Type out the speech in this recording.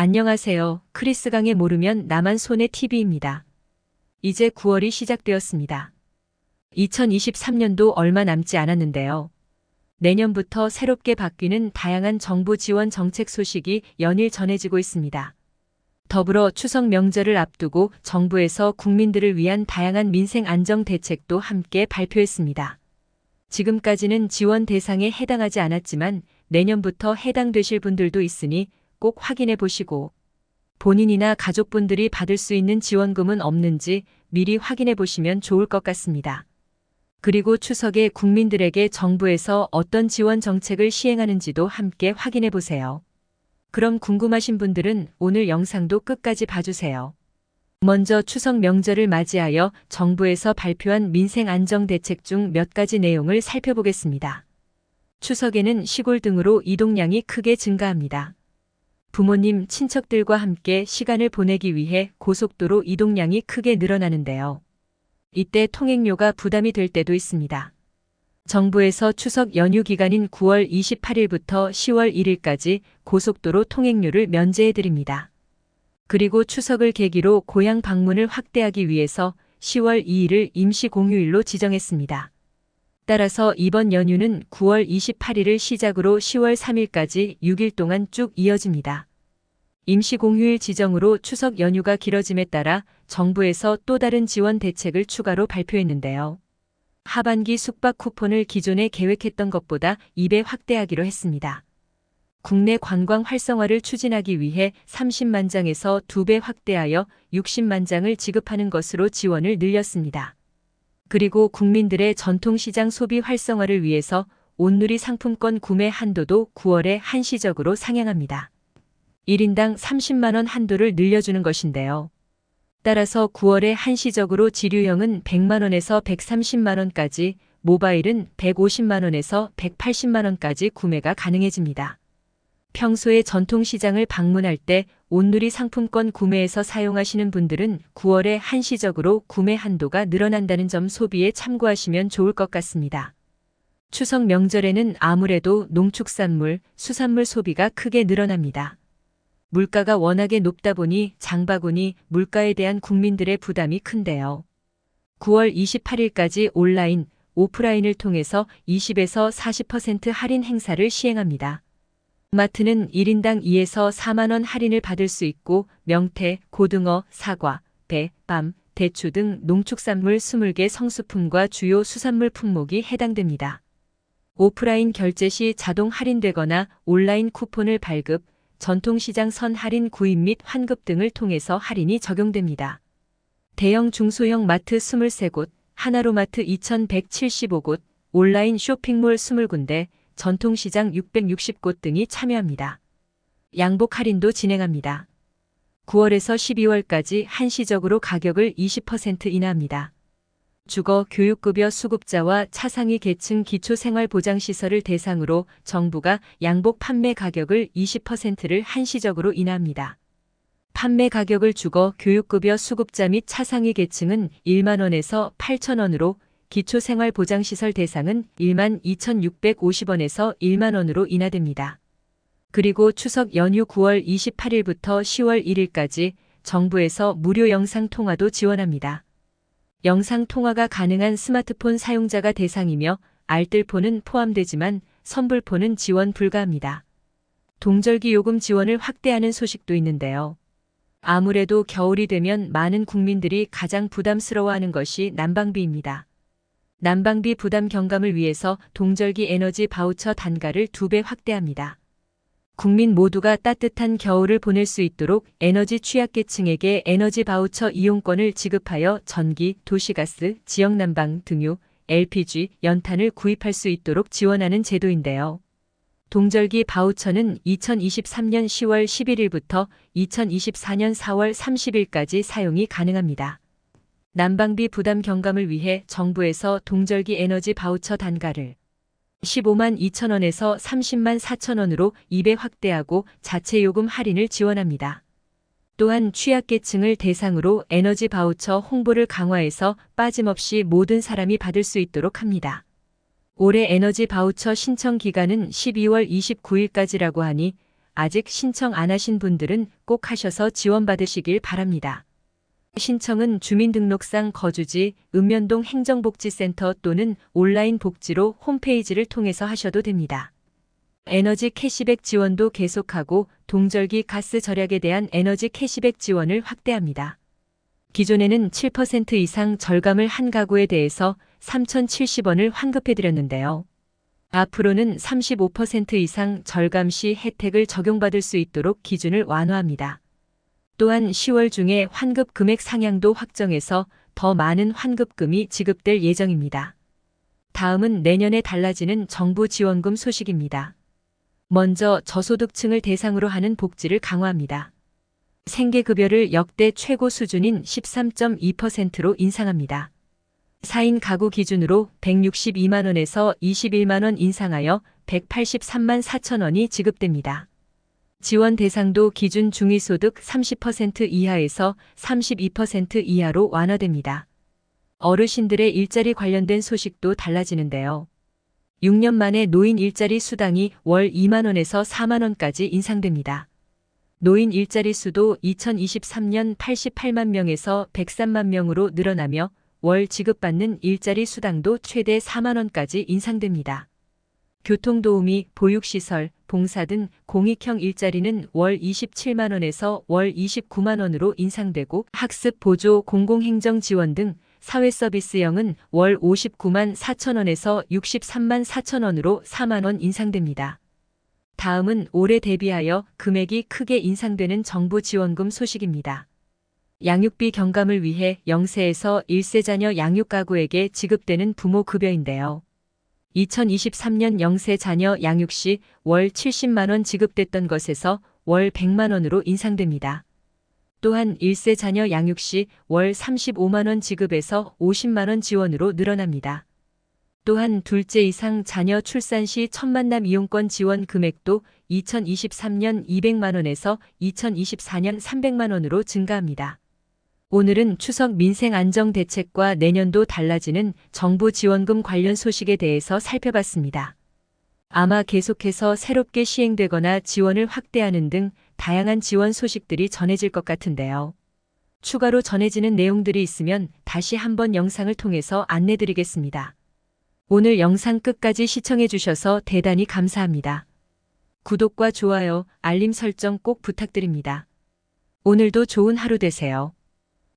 안녕하세요. 크리스 강의 모르면 나만 손의 TV입니다. 이제 9월이 시작되었습니다. 2023년도 얼마 남지 않았는데요. 내년부터 새롭게 바뀌는 다양한 정부 지원 정책 소식이 연일 전해지고 있습니다. 더불어 추석 명절을 앞두고 정부에서 국민들을 위한 다양한 민생 안정 대책도 함께 발표했습니다. 지금까지는 지원 대상에 해당하지 않았지만 내년부터 해당되실 분들도 있으니 꼭 확인해 보시고 본인이나 가족분들이 받을 수 있는 지원금은 없는지 미리 확인해 보시면 좋을 것 같습니다. 그리고 추석에 국민들에게 정부에서 어떤 지원 정책을 시행하는지도 함께 확인해 보세요. 그럼 궁금하신 분들은 오늘 영상도 끝까지 봐주세요. 먼저 추석 명절을 맞이하여 정부에서 발표한 민생 안정 대책 중 몇 가지 내용을 살펴보겠습니다. 추석에는 시골 등으로 이동량이 크게 증가합니다. 부모님, 친척들과 함께 시간을 보내기 위해 고속도로 이동량이 크게 늘어나는데요. 이때 통행료가 부담이 될 때도 있습니다. 정부에서 추석 연휴 기간인 9월 28일부터 10월 1일까지 고속도로 통행료를 면제해 드립니다. 그리고 추석을 계기로 고향 방문을 확대하기 위해서 10월 2일을 임시 공휴일로 지정했습니다. 따라서 이번 연휴는 9월 28일을 시작으로 10월 3일까지 6일 동안 쭉 이어집니다. 임시 공휴일 지정으로 추석 연휴가 길어짐에 따라 정부에서 또 다른 지원 대책을 추가로 발표했는데요. 하반기 숙박 쿠폰을 기존에 계획했던 것보다 2배 확대하기로 했습니다. 국내 관광 활성화를 추진하기 위해 30만 장에서 2배 확대하여 60만 장을 지급하는 것으로 지원을 늘렸습니다. 그리고 국민들의 전통시장 소비 활성화를 위해서 온누리 상품권 구매 한도도 9월에 한시적으로 상향합니다. 1인당 30만원 한도를 늘려주는 것인데요. 따라서 9월에 한시적으로 지류형은 100만원에서 130만원까지, 모바일은 150만원에서 180만원까지 구매가 가능해집니다. 평소에 전통시장을 방문할 때 온누리 상품권 구매에서 사용하시는 분들은 9월에 한시적으로 구매 한도가 늘어난다는 점 소비에 참고하시면 좋을 것 같습니다. 추석 명절에는 아무래도 농축산물, 수산물 소비가 크게 늘어납니다. 물가가 워낙에 높다 보니 장바구니 물가에 대한 국민들의 부담이 큰데요. 9월 28일까지 온라인, 오프라인을 통해서 20에서 40% 할인 행사를 시행합니다. 마트는 1인당 2에서 4만원 할인을 받을 수 있고 명태, 고등어, 사과, 배, 밤, 대추 등 농축산물 20개 성수품과 주요 수산물 품목이 해당됩니다. 오프라인 결제 시 자동 할인되거나 온라인 쿠폰을 발급, 전통시장 선 할인 구입 및 환급 등을 통해서 할인이 적용됩니다. 대형 중소형 마트 23곳, 하나로마트 2175곳, 온라인 쇼핑몰 20군데, 전통시장 660곳 등이 참여합니다. 양복 할인도 진행합니다. 9월에서 12월까지 한시적으로 가격을 20% 인하합니다. 주거, 교육급여 수급자와 차상위 계층 기초생활보장시설을 대상으로 정부가 양복 판매 가격을 20%를 한시적으로 인하합니다. 판매 가격을 주거, 교육급여 수급자 및 차상위 계층은 1만원에서 8천원으로 기초생활보장시설 대상은 1만 2,650원에서 1만 원으로 인하됩니다. 그리고 추석 연휴 9월 28일부터 10월 1일까지 정부에서 무료 영상통화도 지원합니다. 영상 통화가 가능한 스마트폰 사용자가 대상이며 알뜰폰은 포함되지만 선불폰은 지원 불가합니다. 동절기 요금 지원을 확대하는 소식도 있는데요. 아무래도 겨울이 되면 많은 국민들이 가장 부담스러워하는 것이 난방비입니다. 난방비 부담 경감을 위해서 동절기 에너지 바우처 단가를 두 배 확대합니다. 국민 모두가 따뜻한 겨울을 보낼 수 있도록 에너지 취약계층에게 에너지 바우처 이용권을 지급하여 전기, 도시가스, 지역난방, 등유, LPG, 연탄을 구입할 수 있도록 지원하는 제도인데요. 동절기 바우처는 2023년 10월 11일부터 2024년 4월 30일까지 사용이 가능합니다. 난방비 부담 경감을 위해 정부에서 동절기 에너지 바우처 단가를 15만 2천원에서 30만 4천원으로 2배 확대하고 자체 요금 할인을 지원합니다. 또한 취약계층을 대상으로 에너지 바우처 홍보를 강화해서 빠짐없이 모든 사람이 받을 수 있도록 합니다. 올해 에너지 바우처 신청 기간은 12월 29일까지라고 하니 아직 신청 안 하신 분들은 꼭 하셔서 지원받으시길 바랍니다. 신청은 주민등록상 거주지 읍면동 행정복지센터 또는 온라인 복지로 홈페이지를 통해서 하셔도 됩니다. 에너지 캐시백 지원도 계속하고 동절기 가스 절약에 대한 에너지 캐시백 지원을 확대합니다. 기존에는 7% 이상 절감을 한 가구에 대해서 3,070원을 환급해드렸는데요. 앞으로는 35% 이상 절감 시 혜택을 적용받을 수 있도록 기준을 완화합니다. 또한 10월 중에 환급 금액 상향도 확정해서 더 많은 환급금이 지급될 예정입니다. 다음은 내년에 달라지는 정부 지원금 소식입니다. 먼저 저소득층을 대상으로 하는 복지를 강화합니다. 생계급여를 역대 최고 수준인 13.2%로 인상합니다. 4인 가구 기준으로 162만원에서 21만원 인상하여 183만 4천원이 지급됩니다. 지원 대상도 기준 중위소득 30% 이하에서 32% 이하로 완화됩니다. 어르신들의 일자리 관련된 소식도 달라지는데요. 6년 만에 노인 일자리 수당이 월 2만원에서 4만원까지 인상됩니다. 노인 일자리 수도 2023년 88만 명에서 103만 명으로 늘어나며 월 지급받는 일자리 수당도 최대 4만원까지 인상됩니다. 교통도우미, 보육시설, 봉사 등 공익형 일자리는 월 27만원에서 월 29만원으로 인상되고 학습 보조 공공행정 지원 등 사회서비스형은 월 59만 4천원에서 63만 4천원으로 4만원 인상됩니다. 다음은 올해 대비하여 금액이 크게 인상되는 정부 지원금 소식입니다. 양육비 경감을 위해 0세에서 1세 자녀 양육 가구에게 지급되는 부모 급여인데요. 2023년 0세 자녀 양육 시 월 70만원 지급됐던 것에서 월 100만원으로 인상됩니다. 또한 1세 자녀 양육 시 월 35만원 지급에서 50만원 지원으로 늘어납니다. 또한 둘째 이상 자녀 출산 시 천만남 이용권 지원 금액도 2023년 200만원에서 2024년 300만원으로 증가합니다. 오늘은 추석 민생 안정 대책과 내년도 달라지는 정부 지원금 관련 소식에 대해서 살펴봤습니다. 아마 계속해서 새롭게 시행되거나 지원을 확대하는 등 다양한 지원 소식들이 전해질 것 같은데요. 추가로 전해지는 내용들이 있으면 다시 한번 영상을 통해서 안내드리겠습니다. 오늘 영상 끝까지 시청해주셔서 대단히 감사합니다. 구독과 좋아요, 알림 설정 꼭 부탁드립니다. 오늘도 좋은 하루 되세요.